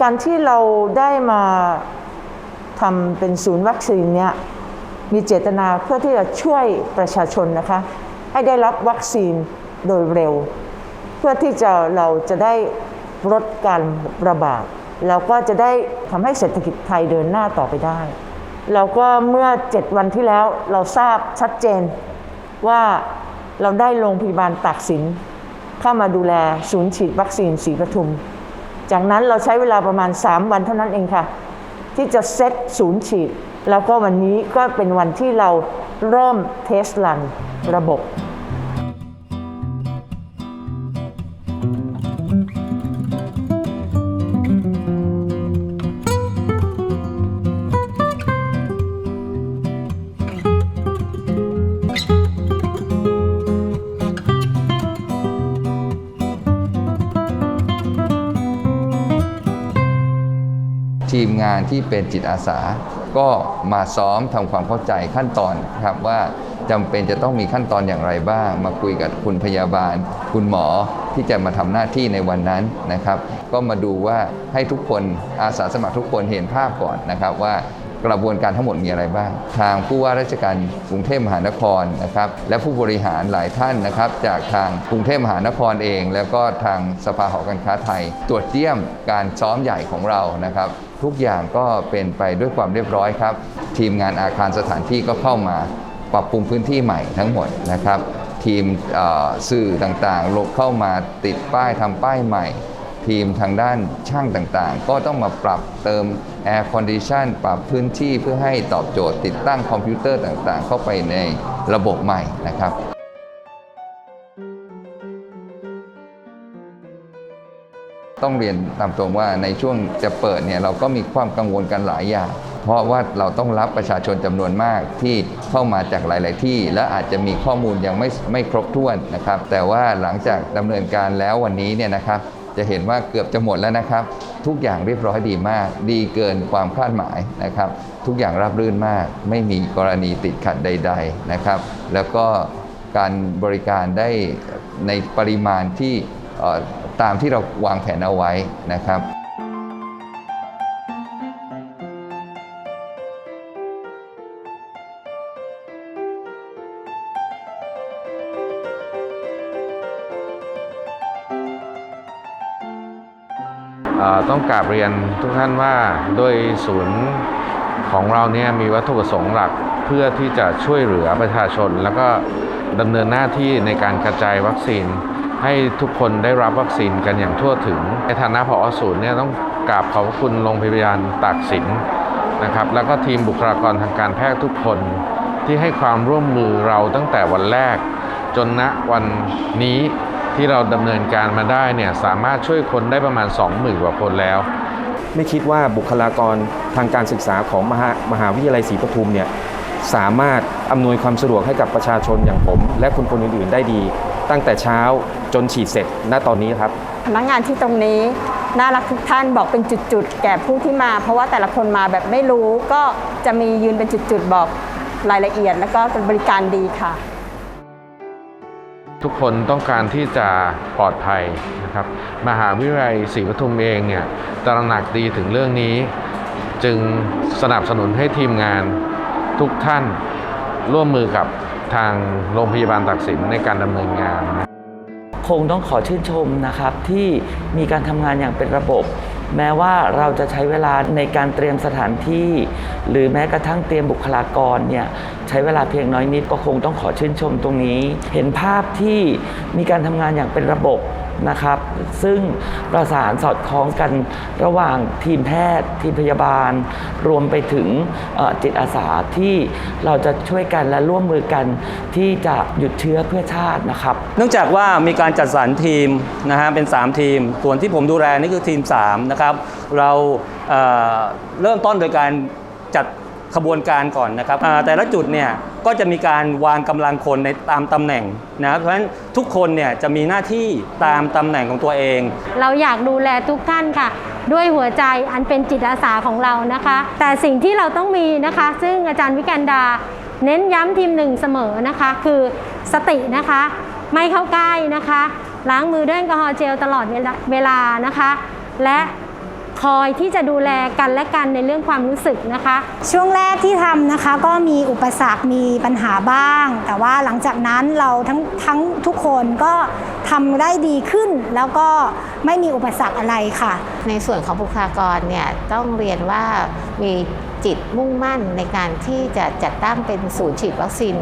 การที่เราได้มาทำเป็นศูนย์วัคซีนเนี่ยมีเจตนาเพื่อที่จะช่วยประชาชนนะคะ ให้ได้รับวัคซีนโดยเร็ว เพื่อที่จะเราจะได้ลดการระบาดแล้วก็จะได้ทำให้เศรษฐกิจไทยเดินหน้าต่อไปได้แล้วก็เมื่อ 7 วันที่แล้วเราทราบชัดเจนว่าเราได้โรงพยาบาลตากสิน เข้ามาดูแลศูนย์ฉีดวัคซีนศรีปทุม จากนั้นเราใช้เวลาประมาณ 3 วันเท่านั้นเองค่ะ ที่จะเซตศูนย์ฉีด แล้วก็วันนี้ก็เป็นวันที่เราเริ่มเทสลันระบบ ทีมงานที่เป็นจิตอาสา ก็มาซ้อมทำความเข้าใจขั้นตอนครับว่าจำเป็นจะต้องมีขั้นตอนอย่างไรบ้าง มาคุยกับคุณพยาบาล คุณหมอที่จะมาทำหน้าที่ในวันนั้นนะครับ ก็มาดูว่าให้ทุกคนอาสาสมัครทุกคนเห็นภาพก่อนนะครับว่ากระบวนการทั้งหมดมีอะไรบ้าง ทางผู้ว่าราชการกรุงเทพมหานครนะครับและผู้บริหารหลายท่านนะครับจากทางกรุงเทพมหานครเอง แล้วก็ทางสภาหอการค้าไทย ตรวจเยี่ยมการซ้อมใหญ่ของเรานะครับ ทุกอย่างก็เป็นไปด้วยความเรียบร้อยครับ ทีมงานอาคารสถานที่ก็เข้ามาปรับปรุงพื้นที่ใหม่ทั้งหมดนะครับ ทีมสื่อต่างๆลงเข้ามาติดป้ายทำป้ายใหม่ ทีมทางด้านช่างต่างๆ ก็ต้องมาปรับเติม Air Condition ปรับพื้นที่เพื่อให้ตอบโจทย์ติดตั้งคอมพิวเตอร์ต่างๆ เข้าไปในระบบใหม่นะครับ ต้องเรียนตามตรงว่าในช่วงจะเปิดเนี่ยเราก็มีความกังวลกันหลายอย่าง เพราะว่าเราต้องรับประชาชนจำนวนมากที่เข้ามาจากหลาย ๆ ที่ และอาจจะมีข้อมูลยังไม่ไม่ครบถ้วนนะครับ แต่ว่าหลังจากดำเนินการแล้ววันนี้เนี่ยนะครับจะเห็นว่าเกือบจะหมดแล้วนะครับ ทุกอย่างเรียบร้อยดีมาก ดีเกินความคาดหมายนะครับ ทุกอย่างราบรื่นมาก ไม่มีกรณีติดขัดใด ๆนะครับ แล้วก็การบริการได้ในปริมาณที่ ตามที่เราวางแผนเอาไว้นะครับต้องกราบเรียนทุกท่านว่าโดยศูนย์ของเราเนี่ยมีวัตถุประสงค์หลักเพื่อที่จะช่วยเหลือประชาชน แล้วก็ดำเนินหน้าที่ในการกระจายวัคซีน ให้ทุกคนได้รับวัคซีนกันอย่างทั่วถึง ในฐานะผอศูนย์เนี่ยต้องกราบขอบคุณโรงพยาบาลตากสินนะครับแล้วก็ทีมบุคลากรทางการแพทย์ทุกคนที่ให้ความร่วมมือเราตั้งแต่วันแรก จนณวันนี้ที่เราดำเนินการมาได้เนี่ยสามารถช่วยคนได้ประมาณ 20,000กว่าคนแล้ว ไม่คิดว่าบุคลากรทางการศึกษาของมหามหาวิทยาลัยศรีปทุมเนี่ย สามารถอำนวยความสะดวกให้กับประชาชนอย่างผม และคนคนอื่นๆได้ดี ตั้งแต่เช้าจนฉีดเสร็จณตอนนี้ครับ พนักงานที่ตรงนี้ น่ารักทุกท่านบอกเป็นจุดๆ แก่ผู้ที่มา เพราะว่าแต่ละคนมาแบบไม่รู้ก็จะมียืนเป็นจุดๆ บอกรายละเอียด แล้วก็บริการดีค่ะ ทุกคนต้องการที่จะปลอดภัยนะครับมหาวิทยาลัยศรีปทุมเองเนี่ยตระหนักดีถึงเรื่องนี้ จึงสนับสนุนให้ทีมงาน ทุกท่านร่วมมือกับทางโรงพยาบาลตักสินในการดำเนินงาน คงต้องขอชื่นชมนะครับที่มีการทำงานอย่างเป็นระบบ แม้ว่าเราจะใช้เวลาในการเตรียมสถานที่ หรือแม้กระทั่งเตรียมบุคลากรเนี่ยใช้เวลาเพียงน้อยนิดก็คงต้องขอชื่นชมตรงนี้ เห็นภาพที่มีการทำงานอย่างเป็นระบบ นะครับ ซึ่งประสานสอดคล้องกันระหว่างทีมแพทย์ ทีมพยาบาล รวมไปถึงจิตอาสาที่เราจะช่วยกันและร่วมมือกันที่จะหยุดเชื้อเพื่อชาตินะครับ เนื่องจากว่ามีการจัดสรรทีมนะฮะเป็น 3 ทีม ส่วนที่ผมดูแลนี่คือทีม 3 นะครับ เราเเริ่มต้นโดยการจัด ขบวนการก่อนนะครับแต่ละจุดเนี่ยก็จะมีการวางกำลังคนในตามตำแหน่งนะเพราะฉะนั้นทุกคนเนี่ยจะมีหน้าที่ตามตำแหน่งของตัวเอง เราอยากดูแลทุกท่านค่ะ ด้วยหัวใจอันเป็นจิตอาสาของเรานะคะ แต่สิ่งที่เราต้องมีนะคะ ซึ่งอาจารย์วิกันดา เน้นย้ำทีมหนึ่งเสมอนะคะ คือสตินะคะ ไม่เข้าใกล้นะคะ ล้างมือด้วยแอลกอฮอล์เจลตลอดเวลานะคะ และ คอยที่จะดูแลกันและกันในเรื่องความรู้สึกนะคะ ช่วงแรกที่ทำนะคะก็มีอุปสรรคมีปัญหาบ้าง แต่ว่าหลังจากนั้นเราทั้งทั้งทุกคนก็ทำได้ดีขึ้นแล้วก็ไม่มีอุปสรรคอะไรค่ะ ในส่วนของบุคลากรเนี่ยต้องเรียนว่ามีจิตมุ่งมั่นในการที่จะจัดตั้งเป็นศูนย์ฉีดวัคซีน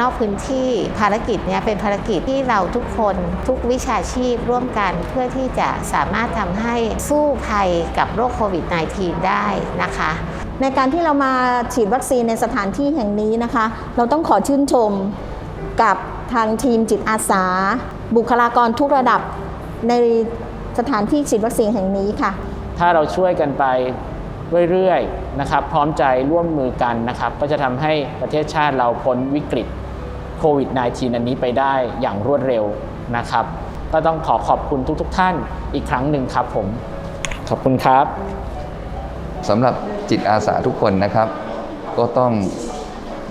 นอกพื้นที่ภารกิจเนี่ยเป็นภารกิจที่เราทุกคนทุกวิชาชีพร่วมกันเพื่อที่จะสามารถทำให้สู้ภัยกับโรคโควิด -19 ได้นะคะในการที่เรามาฉีดวัคซีนในสถานที่แห่งนี้นะคะ เราต้องขอชื่นชมกับทางทีมจิตอาสา บุคลากรทุกระดับในสถานที่ฉีดวัคซีนแห่งนี้ค่ะ ถ้าเราช่วยกันไปเรื่อยๆนะครับ พร้อมใจร่วมมือกันนะครับ ก็จะทำให้ประเทศชาติเราพ้นวิกฤต ควิด -19 อันนี้ไปได้อย่างรวดเร็วนะครับ ก็ต้องขอขอบคุณทุกๆทท่านอีกครั้งหนึ่งครับผม ขอบคุณครับสำหรับจิตอาสาทุกคนนะครับ ก็ต้อง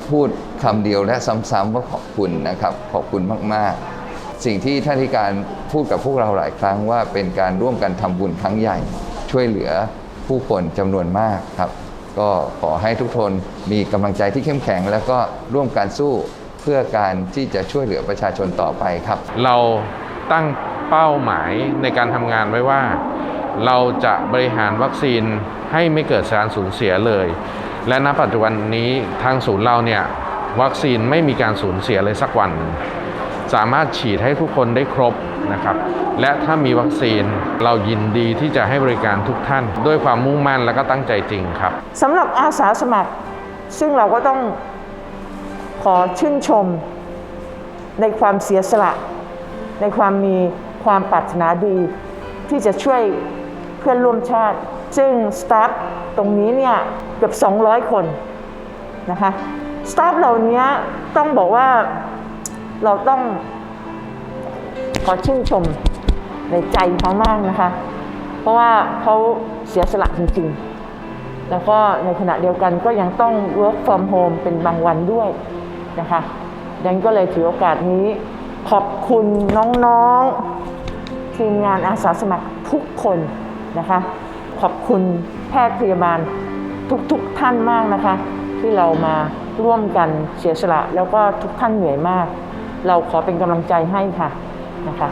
พูดคำเดียวและซ้ำๆว่าขอบคุณนะครับ ขอบคุณมากๆ สิ่งที่ท่านธิการพูดกับพวกเราหลายครั้งว่าเป็นการร่วมกันทำบุญครั้งใหญ่ ช่วยเหลือผู้คนจำนวนมากครับ ก็ขอให้ทุกคนมีกำลังใจที่เข้มแข็ง แล้วก็ร่วมการสู้ เพื่อการที่จะช่วยเหลือประชาชนต่อไปครับ เราตั้งเป้าหมายในการทำงานไว้ว่า เราจะบริหารวัคซีนให้ไม่เกิดการสูญเสียเลย และณปัจจุบันนี้ทางศูนย์เราเนี่ยวัคซีนไม่มีการสูญเสียเลยสักวัน สามารถฉีดให้ทุกคนได้ครบนะครับ และถ้ามีวัคซีนเรายินดีที่จะให้บริการทุกท่าน ด้วยความมุ่งมั่นและก็ตั้งใจจริงครับสำหรับอาสาสมัคร ซึ่งเราก็ต้อง ขอชื่นชม ในความเสียสละ ในความมีความปรารถนาดี ที่จะช่วยเพื่อนร่วมชาติ ซึ่งสตาฟตรงนี้เนี่ยเกือบ 200 คนนะคะสตาฟเหล่านี้ต้องบอกว่าเราต้องขอชื่นชมในใจเขามากนะคะ เพราะว่าเขาเสียสละจริงๆ แล้วก็ในขณะเดียวกันก็ยังต้อง work from home เป็นบางวันด้วย นะคะดังนั้นก็เลยถือโอกาสนี้ขอบคุณน้องๆ ทีมงานอาสาสมัครทุกคนนะคะ ขอบคุณแพทย์พยาบาลทุกๆท่านมากนะคะ ที่เรามาร่วมกันเสียสละ แล้วก็ทุกท่านเหนื่อยมาก เราขอเป็นกำลังใจให้ค่ะนะคะ